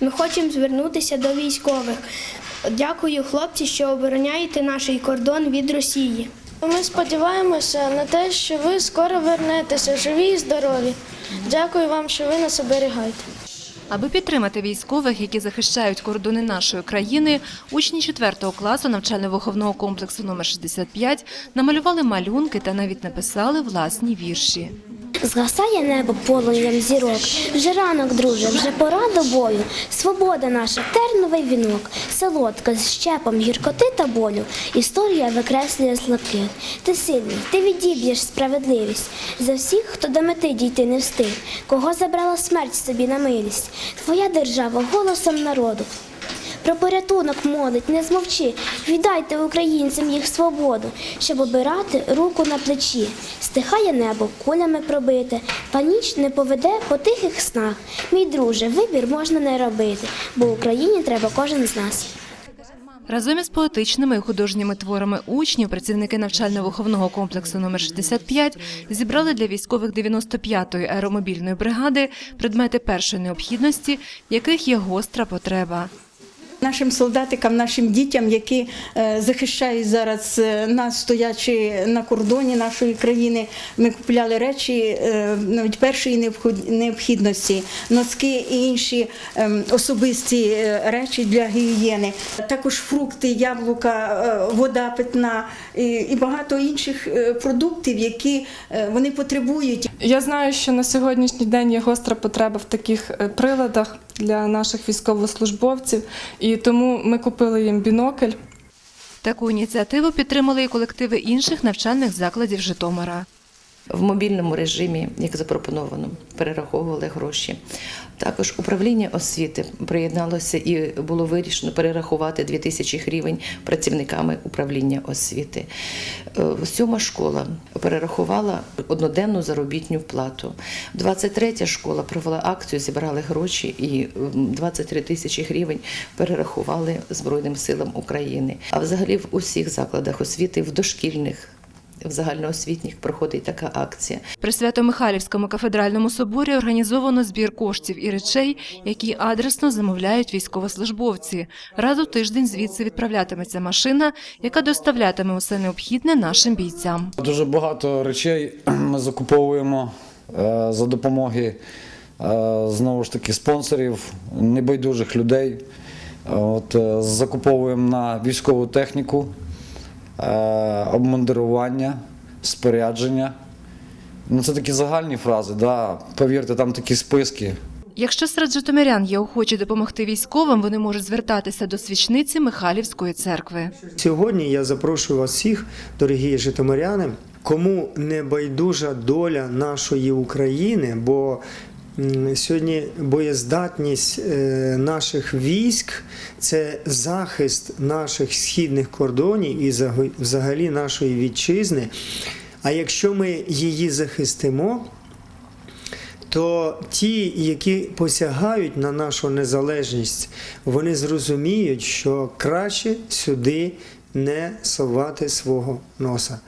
Ми хочемо звернутися до військових. Дякую, хлопці, що обороняєте наш кордон від Росії. Ми сподіваємося на те, що ви скоро вернетеся, живі і здорові. Дякую вам, що ви нас оберігаєте. Аби підтримати військових, які захищають кордони нашої країни, учні 4 класу навчально-виховного комплексу номер 65 намалювали малюнки та навіть написали власні вірші. Згасає небо полум'ям зірок. Вже ранок, друже, вже пора до бою. Свобода наша, терновий вінок, солодка з щепом гіркоти та болю. Історія викреслює слабких. Ти сильний, ти відіб'єш справедливість за всіх, хто до мети дійти не встиг, кого забрала смерть собі на милість. Твоя держава голосом народу. Про порятунок молить, не змовчи, віддайте українцям їх свободу, щоб обирати руку на плечі. Стихає небо, кулями пробите, та ніч не поведе по тихих снах. Мій друже, вибір можна не робити, бо Україні треба кожен з нас. Разом із поетичними і художніми творами учнів працівники навчально-виховного комплексу номер 65 зібрали для військових 95-ї аеромобільної бригади предмети першої необхідності, яких є гостра потреба. Нашим солдатикам, нашим дітям, які е, захищають зараз е, нас, стоячи на кордоні нашої країни, ми купляли речі е, навіть першої необхідності, носки і інші ем, особисті речі для гігієни. Також фрукти, яблука, вода питна і, багато інших продуктів, які вони потребують. Я знаю, що на сьогоднішній день є гостра потреба в таких е, приладах для наших військовослужбовців, і тому ми купили їм бінокль. Таку ініціативу підтримали і колективи інших навчальних закладів Житомира. В мобільному режимі, як запропоновано, перераховували гроші. Також управління освіти приєдналося і було вирішено перерахувати 2 тисячі гривень працівниками управління освіти. Е, Сьома школа перерахувала одноденну заробітню плату. 23 школа провела акцію, зібрали гроші і м, 23 тисячі гривень перерахували Збройним силам України. А взагалі в усіх закладах освіти, в дошкільних в загальноосвітніх проходить така акція. При Свято-Михайлівському кафедральному соборі організовано збір коштів і речей, які адресно замовляють військовослужбовці. Раз у тиждень звідси відправлятиметься машина, яка доставлятиме усе необхідне нашим бійцям. Дуже багато речей ми закуповуємо е, за допомоги е, знову ж таки спонсорів, небайдужих людей. От, е, закуповуємо на військову техніку, обмундирування, спорядження. Ну, це такі загальні фрази, да. повірте, там такі списки. Якщо серед житомирян є охочі допомогти військовим, вони можуть звертатися до свічниці Михайлівської церкви. Сьогодні я запрошую вас всіх, дорогі житомиряни, кому не байдужа доля нашої України, бо сьогодні боєздатність е, наших військ це захист наших східних кордонів і взагалі нашої вітчизни. А якщо ми її захистимо, то ті, які посягають на нашу незалежність, вони зрозуміють, що краще сюди не совати свого носа.